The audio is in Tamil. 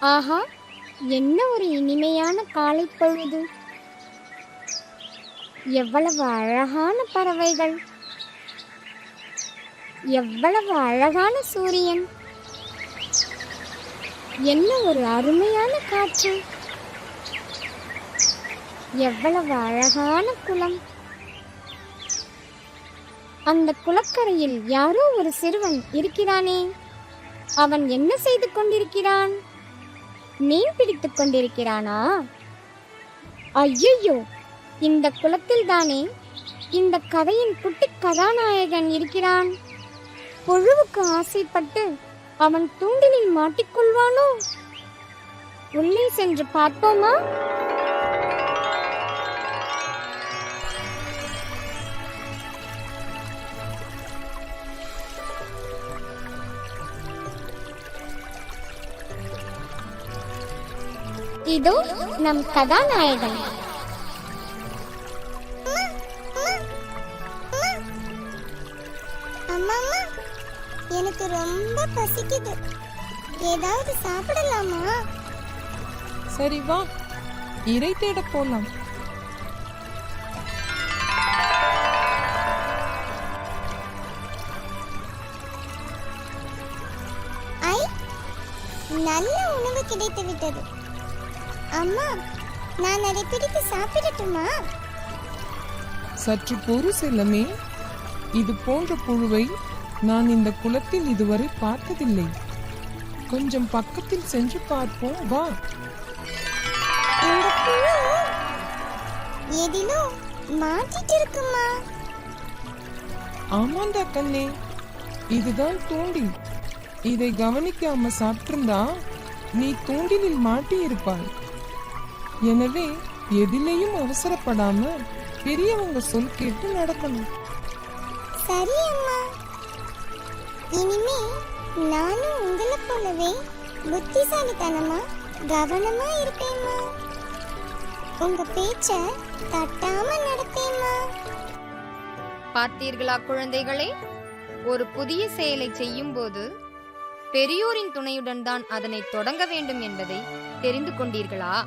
ஆஹா என்ன ஒரு இனிமையான காலை பொழுது? எவ்வளவு அழகான பறவைகள். எவ்வளவு அழகான சூரியன். என்ன ஒரு அருமையான காற்று. எவ்வளவு அழகான குளம். அந்த குளக்கரையில் யாரோ ஒரு சிறுவன் இருக்கிறானே. அவன் என்ன செய்து கொண்டிருக்கிறான்? மீன் பிடித்துக் கொண்டிருக்கிறானா? ஐயையோ இந்த குளத்தில் தானே இந்த கதையின் குட்டி கதாநாயகன் இருக்கிறான். பொழுவுக்கு ஆசைப்பட்டு அவன் தூண்டிலில் மாட்டிக்கொள்வானோ உள்ளே சென்று பார்ப்போமா? இதோ நம் கதாநாயகன். அம்மா அம்மா எனக்கு ரொம்ப பசிக்குது. ஏதாவது சாப்பிடலாமா? சரி வா. இறை தேட போலாம். ஐ நல்ல உணவு கிடைத்து விட்டது அம்மா நான் அதை பிடித்து சாப்பிடட்டுமா? சற்று பொறு செல்லமே. இது போன்ற புழுவை நான் இந்த குளத்தில் இதுவரை பார்த்ததில்லை. கொஞ்சம் பக்கத்தில் சென்று பார்ப்போம் வா. இந்த புழு எதிலோ மாட்டிட்டு இருக்குமா ஆமாண்டா கண்ணே. இதுதான் தூண்டில். இதை கவனிக்காம சாப்பிட்டிருந்தா நீ தூண்டிலில் மாட்டி இருப்பாய் எனவே எதிலையும் அவசரப்படாம பெரியவங்க சொல் கேட்டு நடக்கணும். சரி அம்மா. இனிமே நானும் உங்களை போலவே புத்திசாலித்தனமா கவனமா இருப்பேம்மா. உங்க பேச்ச தட்டாம நடப்பேம்மா. பார்த்தீர்களா குழந்தைகளே? ஒரு புதிய செயலை செய்யும்போது பெரியோரின் துணையுடன் தான் அதனை தொடங்க வேண்டும் என்பதை தெரிந்து கொண்டீர்களா?